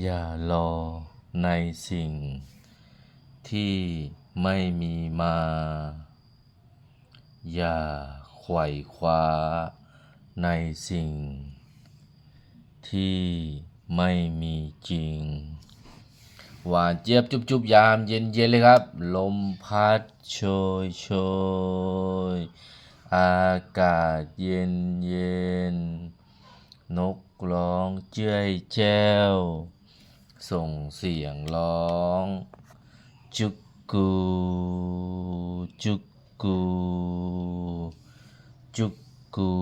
อย่ารอในสิ่งที่ไม่มีมา อย่าไขว่คว้าในสิ่งที่ไม่มีจริง หวานเจี๊ยบจุบจุบยามเย็นเย็นเลยครับ ลมพัดโชยโชย อากาศเย็นเย็น นกร้องเจ้ยแจ้ว ส่งเสียงร้อง จุกกูจุกกูจุกกู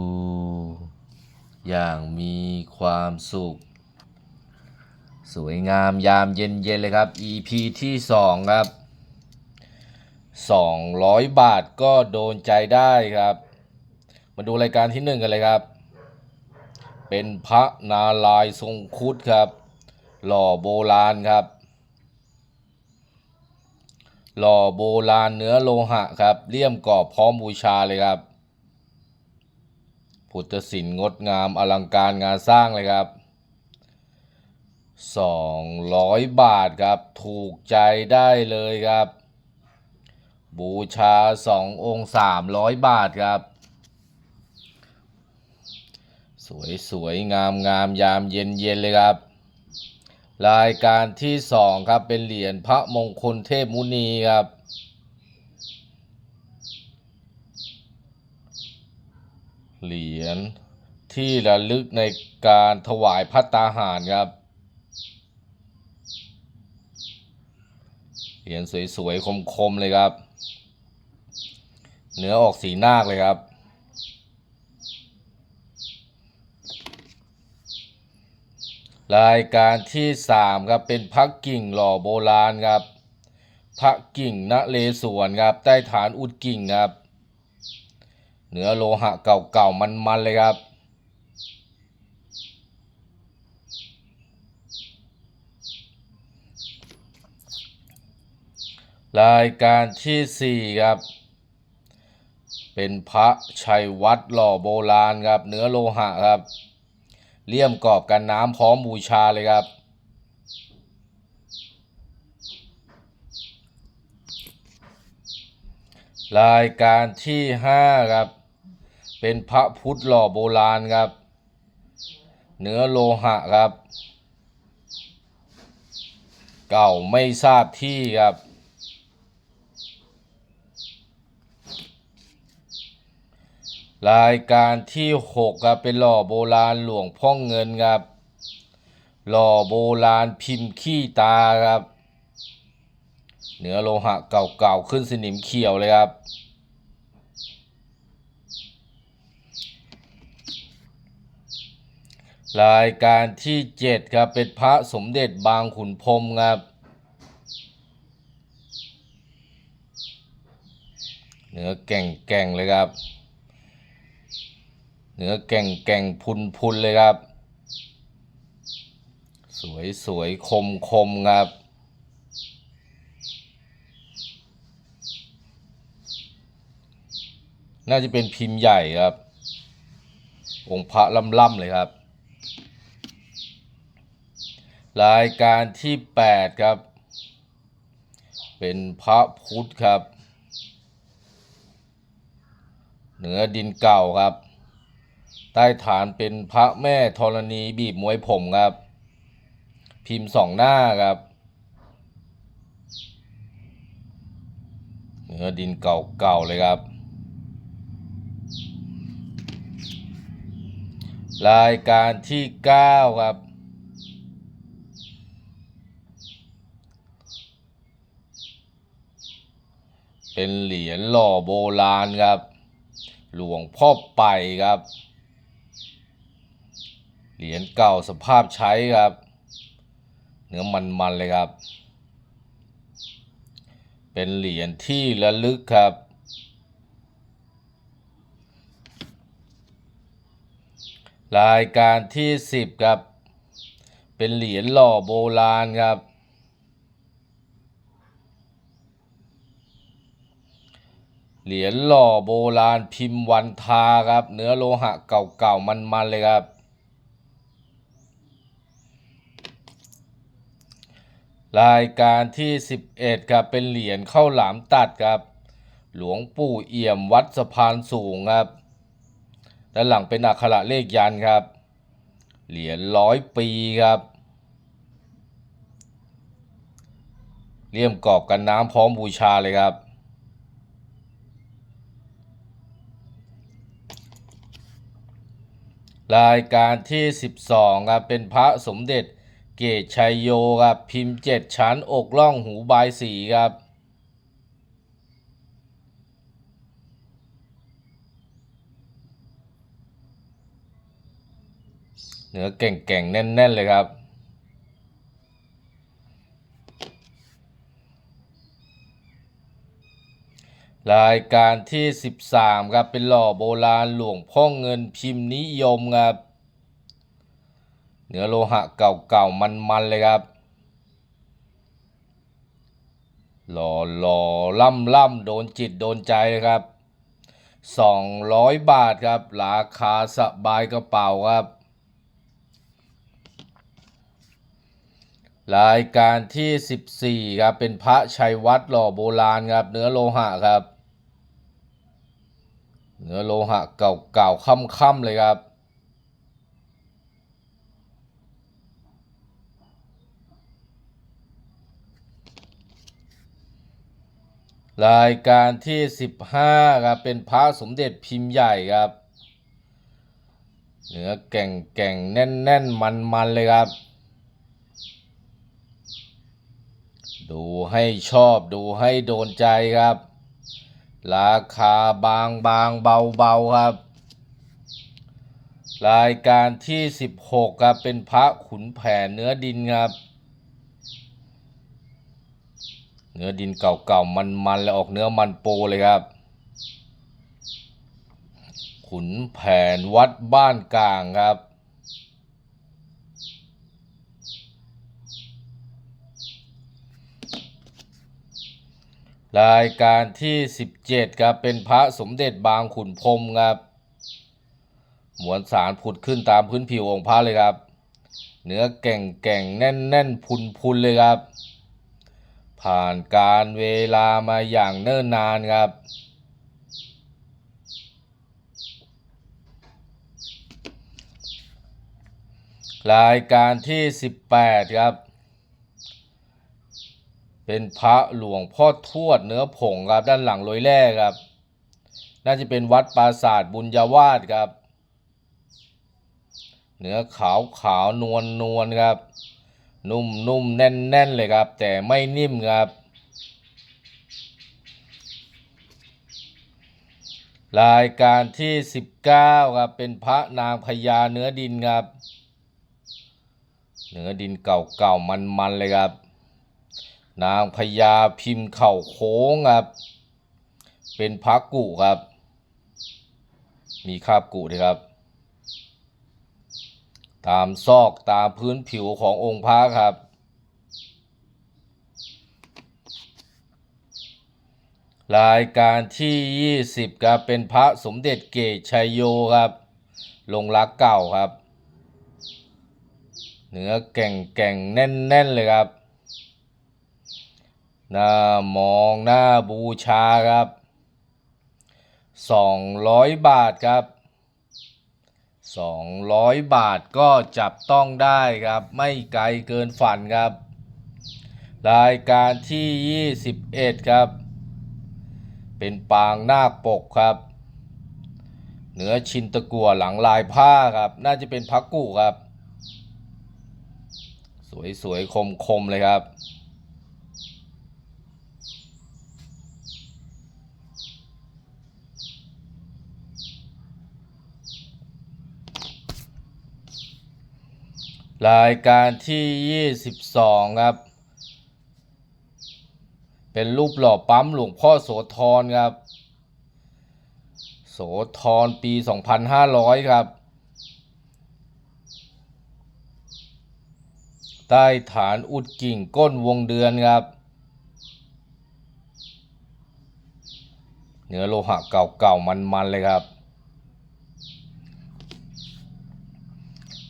อย่างมีความสุข สวยงามยามเย็นเย็นๆเลยครับ EP ที่สองครับ 200 บาทก็โดนใจได้ครับ มาดูรายการที่หนึ่งกันเลยครับ เป็นพระนาลายณ์ทรงคุดครับ หล่อโบราณครับ หล่อโบราณเนื้อโลหะครับเลี่ยมกรอบพร้อมบูชาเลยครับ พุทธศิลป์งดงามอลังการงานสร้างเลยครับ 200 บาทครับถูกใจได้เลยครับ บูชา 2 องค์ 300 บาทครับสวยสวยงามงามยามเย็นเย็นเลยครับ รายการที่สองครับเป็นเหรียญพระมงคลเทพมุนีครับ เหรียญที่ระลึกในการถวายพัตตาหารครับ เหรียญสวยๆคมๆเลยครับ เนื้อออกสีนาคเลยครับ รายการที่สามครับเป็นพักกิ่งหล่อโบราณครับพักกิ่งนเลสวนครับ ใต้ฐานอุดกิ่งครับเนื้อโลหะเก่าๆมันๆเลยครับรายการที่สี่ครับ เป็นพระชัยวัดหล่อโบราณครับ เนื้อโลหะครับ เลี่ยมกรอบกันน้ำพร้อมบูชาเลยครับ รายการที่ห้าครับ เป็นพระพุทธหล่อโบราณครับ เนื้อโลหะครับ เก่าไม่ทราบที่ครับ รายการที่หกครับเป็นหล่อโบราณหลวงพ่อเงินครับหล่อโบราณพิมพ์ขี้ตาครับเนื้อโลหะเก่าๆขึ้นสนิมเขียวเลยครับ รายการที่เจ็ดครับเป็นพระสมเด็จบางขุนพรมครับเนื้อแก่งๆเลยครับ เนื้อแก่งแก่งพุนพุนเลยครับ สวยสวยคมคมครับ น่าจะเป็นพิมพ์ใหญ่ครับ องค์พระล่ำๆเลยครับ รายการที่แปดครับ เป็นพระพุทธครับเนื้อดินเก่าครับ ใต้ฐานเป็นพระแม่ธรณีบีบมวยผมครับ พิมพ์สองหน้าครับเนื้อดินเก่าๆเลยครับ รายการที่เก้าครับ เป็นเหรียญหล่อโบราณครับ หลวงพ่อไปครับ เหรียญเก่าสภาพใช้ครับ เนื้อมันๆเลยครับ เป็นเหรียญที่ระลึกครับ รายการที่สิบครับ เป็นเหรียญหล่อโบราณครับเหรียญหล่อโบราณพิมพ์วันทาครับ เนื้อโลหะเก่าๆมันๆเลยครับ รายการที่ 11ครับเป็นเหรียญเข้าหลามตัดครับ หลวงปู่เอี่ยมวัดสะพานสูงครับด้านหลังเป็นอักขระเลขยันครับ เหรียญร้อยปีครับเลี่ยมกรอบกันน้ำพร้อมบูชาเลยครับ รายการที่ 12ครับเป็นพระสมเด็จ เกตชัยโยครับพิมพ์เจ็ดชั้นอกล่องหูบายสีครับเนื้อเก่งๆ แน่น ๆ เลยครับ รายการที่ 13 ครับ เป็นหล่อโบราณหลวงพ่อเงินพิมพ์นิยมครับ เนื้อโลหะเก่าๆ มันๆ เลยครับ หล่อหล่อล่ำล่ำโดนจิตโดนใจเลยครับ 200 บาทครับ ราคาสบายกระเป๋าครับ รายการที่ 14 ครับ เป็นพระชัยวัดหล่อโบราณครับ เนื้อโลหะครับ เนื้อโลหะเก่าๆ ค่ำๆ เลยครับ รายการที่ 15ครับเป็นพระสมเด็จพิมพ์ใหญ่ครับเนื้อแก่งแก่งแน่นแน่นมันมันเลยครับ ดูให้ชอบดูให้โดนใจครับ ราคาบางบางเบาเบาครับ รายการที่ 16 ครับเป็นพระขุนแผนเนื้อดินครับ เนื้อดินเก่าๆ มันๆ แล้วออกเนื้อมันโปเลยครับ ขุนแผนวัดบ้านกลางครับ รายการที่ 17 ครับ เป็นพระสมเด็จบางขุนพรมครับ หมวลสารผุดขึ้นตามพื้นผิวองค์พระเลยครับ เนื้อแก่งแก่งๆแน่นแน่นพุนพุนๆ เลยครับ ผ่านการเวลามาอย่างเนิ่นนานครับ รายการที่ 18 ครับ เป็นพระหลวงพ่อทวดเนื้อผงครับด้านหลังลอยแร่ครับ น่าจะเป็นวัดปราสาทบุญญาวาสครับ เนื้อขาวขาวนวลนวลครับ นุ่มนุ่มแน่นแน่นเลยครับ แต่ไม่นิ่มครับ รายการที่ 19ครับเป็นพระนางพญาเนื้อดินครับ เนื้อดินเก่าๆมันๆเลยครับ นางพญาพิมพ์เข่าโค้งครับ เป็นพระกุครับ มีคาบกุด้วยครับ ตามซอกตามพื้นผิวขององค์พระครับ รายการที่ 20ครับเป็นพระสมเด็จเกตชัยโยครับ ลงรักเก่าครับ เนื้อแก่งแก่งแน่นแน่น ๆ เลยครับ หน้ามองหน้าบูชาครับ 200 บาทครับ 200 บาทก็จับต้องได้ครับ ไม่ไกลเกินฝันครับ รายการที่ 21 ครับ เป็นปางนาคปกครับ เหนือชินตะกัวหลังลายผ้าครับ น่าจะเป็นพักกุครับ สวยๆ คมๆ เลยครับ รายการที่ 22 ครับ เป็นรูปหล่อปั๊มหลวงพ่อโสธรครับ โสธรปี 2500 ครับ ใต้ฐานอุดกิ่งก้นวงเดือนครับ เนื้อโลหะเก่าๆมันๆเลยครับ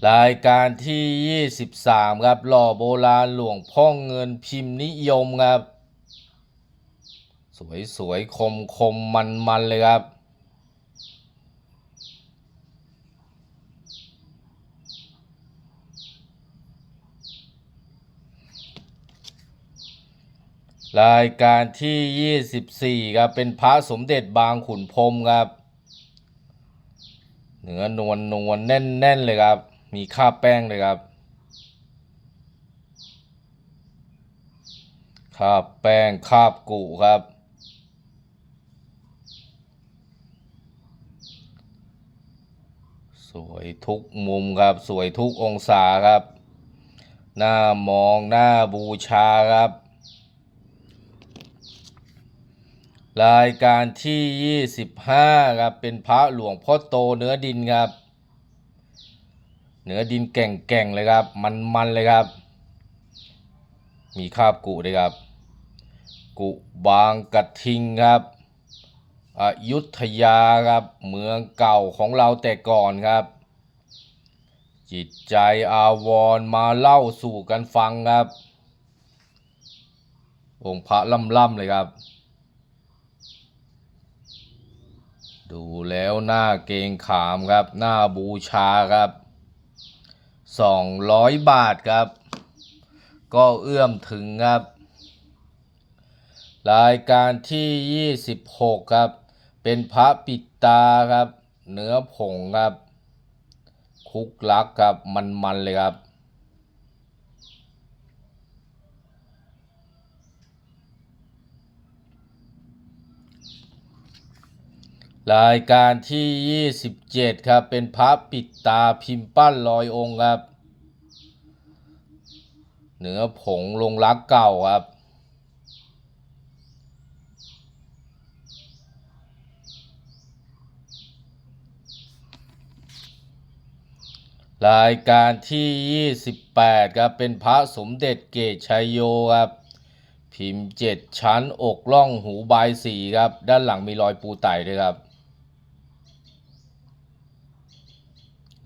รายการที่ 23 ครับ หล่อโบราณหลวงพ่อเงินพิมพ์นิยมครับ สวยสวยคมคมมันมันเลยครับ รายการที่ 24 ครับ เป็นพระสมเด็จบางขุนพรมครับ เนื้อนวลนวลแน่นแน่นเลยครับ มีคราบแป้งเลยครับคราบแป้งคราบกุครับ สวยทุกมุมครับ สวยทุกองศาครับ หน้ามองหน้าบูชาครับ รายการที่ 25 ครับ เป็นพระหลวงพ่อโตเนื้อดินครับ เหนือดินแก่งๆเลยครับ มันๆเลยครับ มีคาบกุด้วยครับ กุบางกระทิงครับอยุธยาครับเมืองเก่าของเราแต่ก่อนครับ จิตใจอาวรมาเล่าสู่กันฟังครับ องค์พระล่ำๆเลยครับ ดูแล้วหน้าเกงขามครับ หน้าบูชาครับ สองร้อยบาทครับ ก็เอื้อมถึงครับ รายการที่ 26 ครับ เป็นพระปิดตาครับ เนื้อผงครับ คุกลักครับมันๆเลยครับ รายการที่ 27 ครับ เป็นพระปิดตาพิมพ์ปั้นลอยองค์ครับเนื้อผงลงรักเก่าครับ รายการที่ 28 ครับ เป็นพระสมเด็จเกตชัยโยครับ พิมพ์เจ็ดชั้นอกล่องหูบายสีครับ ด้านหลังมีรอยปูไต่ด้วยครับ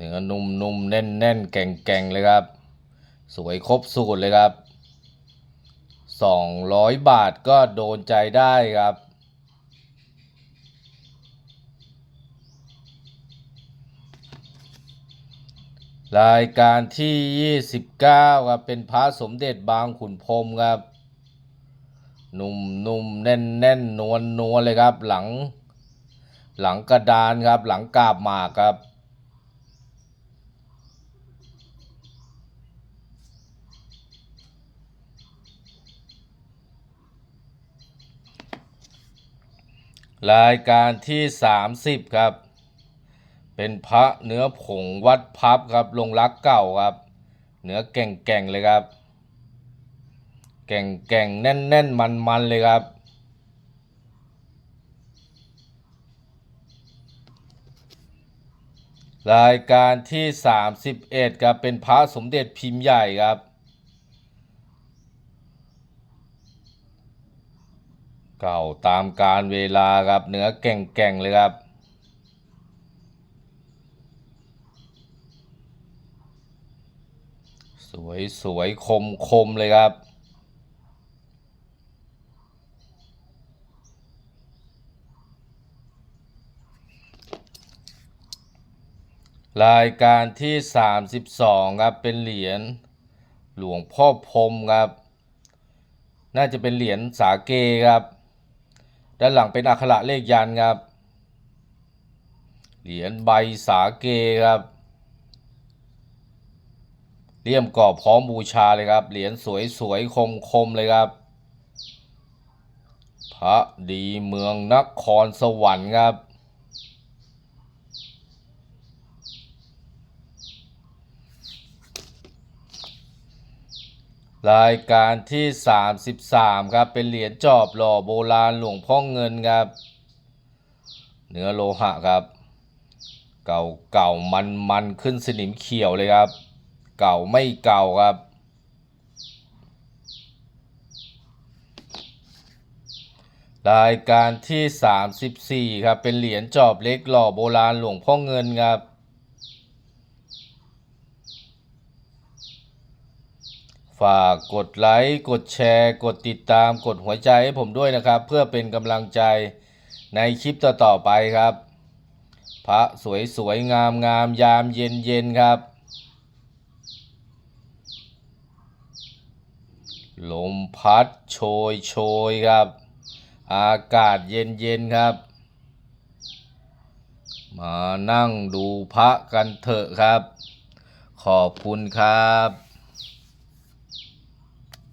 เนื้อนุ่มๆ แน่นๆ แก่งๆ เลยครับ สวยครบสูตรเลยครับสองร้อยบาทก็โดนใจได้ครับ รายการที่ 29 ครับ เป็นพระสมเด็จบางขุนพรมครับ นุ่มนุ่มแน่นแน่นนวลนวลเลยครับ หลัง หลังกระดานครับ หลังกาบหมากครับ รายการที่ 30 ครับ เป็นพระเนื้อผงวัดพับครับลงรักเก่าครับ เนื้อแก่งๆเลยครับ แก่งๆแน่นแน่นมันมันๆเลยครับรายการที่ 31ครับเป็นพระสมเด็จพิมพ์ใหญ่ครับ เก่าตามการเวลาครับเนื้อแก่งๆเลยครับสวยสวยคมคมเลยครับ รายการที่ 32 ครับ เป็นเหรียญหลวงพ่อพรมครับ น่าจะเป็นเหรียญสาเกครับ ด้านหลังเป็นอักขระเลขยันครับ เหรียญใบสาเกครับเลี่ยมกรอบพร้อมบูชาเลยครับ เหรียญสวยสวยคมคมๆเลยครับ พระดีเมืองนครสวรรค์ครับ รายการที่ 33 ครับ เป็นเหรียญจอบหล่อโบราณหลวงพ่อเงินครับ เนื้อโลหะครับ เก่าเก่ามันมันขึ้นสนิมเขียวเลยครับ เก่าไม่เก่าครับ รายการที่ 34 ครับ เป็นเหรียญจอบเล็กหล่อโบราณหลวงพ่อเงินครับ ฝากกดไลค์ กดแชร์ กดติดตาม กดหัวใจให้ผมด้วยนะครับ เพื่อเป็นกำลังใจในคลิปต่อๆไปครับ พระสวยสวยงามงามๆยามเย็นเย็นๆครับ ลมพัดโชยโชยครับ อากาศเย็นเย็นๆครับ มานั่งดูพระกันเถอะครับ ขอบคุณครับ